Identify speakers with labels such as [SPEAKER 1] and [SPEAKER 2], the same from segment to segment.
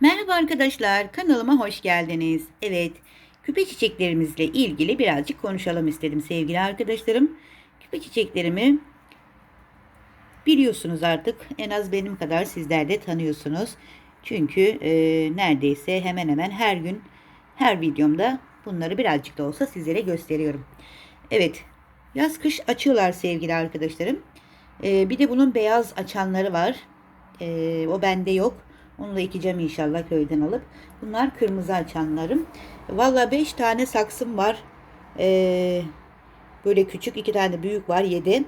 [SPEAKER 1] Merhaba arkadaşlar, kanalıma hoş geldiniz. Evet, küpe çiçeklerimizle ilgili birazcık konuşalım istedim sevgili arkadaşlarım. Küpe çiçeklerimi biliyorsunuz artık. En az benim kadar sizler de tanıyorsunuz. Çünkü e, neredeyse hemen hemen her gün, her videomda bunları birazcık da olsa sizlere gösteriyorum. Evet, yaz kış açıyorlar sevgili arkadaşlarım. E, bir de bunun beyaz açanları var. E, o bende yok. Onu da ekeceğim inşallah köyden alıp. Bunlar kırmızı açanlarım. Valla 5 tane saksım var. Ee, böyle küçük iki tane büyük var 7.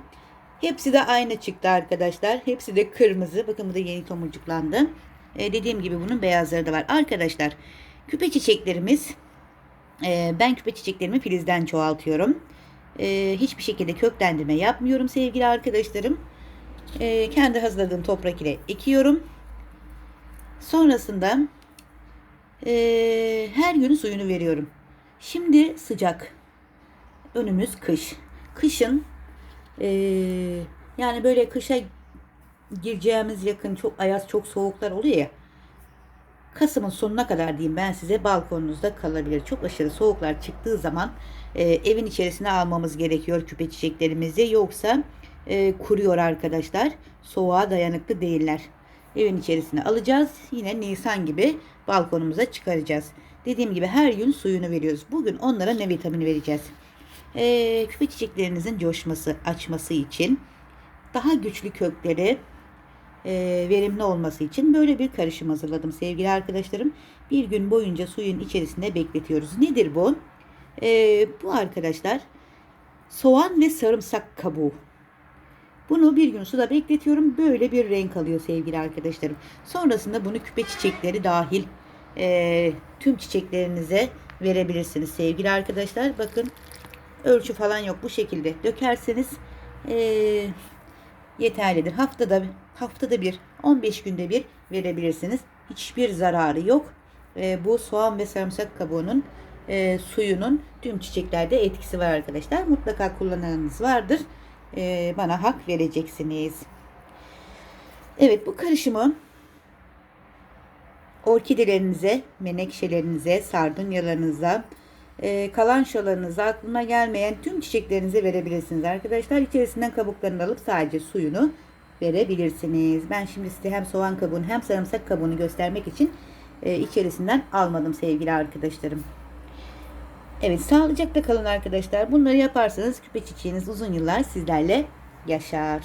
[SPEAKER 1] Hepsi de aynı çıktı arkadaşlar. Hepsi de kırmızı. Bakın bu da yeni tomurcuklandı. Ee, dediğim gibi bunun beyazları da var. Arkadaşlar küpe çiçeklerimiz e, ben küpe çiçeklerimi filizden çoğaltıyorum. E, hiçbir şekilde köklendirme yapmıyorum sevgili arkadaşlarım. E, kendi hazırladığım toprak ile ekiyorum. Sonrasında eee, her gün suyunu veriyorum. Şimdi sıcak. Önümüz kış. Kışın eee, yani böyle kışa gireceğimiz yakın çok ayaz çok soğuklar oluyor ya. Kasım'ın sonuna kadar diyeyim ben size balkonunuzda kalabilir. Çok aşırı soğuklar çıktığı zaman e, evin içerisine almamız gerekiyor küpe çiçeklerimizi. Yoksa e, kuruyor arkadaşlar. Soğuğa dayanıklı değiller. Evin içerisine alacağız. Yine Nisan gibi balkonumuza çıkaracağız. Dediğim gibi her gün suyunu veriyoruz. Bugün onlara ne vitamini vereceğiz? E, küpe çiçeklerinizin coşması, açması için daha güçlü kökleri e, verimli olması için böyle bir karışım hazırladım sevgili arkadaşlarım. Bir gün boyunca suyun içerisinde bekletiyoruz. Nedir bu? E, bu arkadaşlar soğan ve sarımsak kabuğu. Bunu bir gün suda bekletiyorum. Böyle bir renk alıyor sevgili arkadaşlarım. Sonrasında bunu küpe çiçekleri dahil e, tüm çiçeklerinize verebilirsiniz sevgili arkadaşlar. Bakın ölçü falan yok. Bu şekilde dökerseniz e, yeterlidir. Haftada haftada bir 15 günde bir verebilirsiniz. Hiçbir zararı yok. E, bu soğan ve sarımsak kabuğunun e, suyunun tüm çiçeklerde etkisi var arkadaşlar. Mutlaka kullananınız vardır. E, bana hak vereceksiniz. Evet bu karışımı orkidelerinize, menekşelerinize, sardunyalarınıza, e, kalançalarınıza, aklına gelmeyen tüm çiçeklerinize verebilirsiniz arkadaşlar. İçerisinden kabuklarını alıp sadece suyunu verebilirsiniz. Ben şimdi size hem soğan kabuğunu hem sarımsak kabuğunu göstermek için e, içerisinden almadım sevgili arkadaşlarım. Evet sağlıcakla kalın arkadaşlar. Bunları yaparsanız küpe çiçeğiniz uzun yıllar sizlerle yaşar.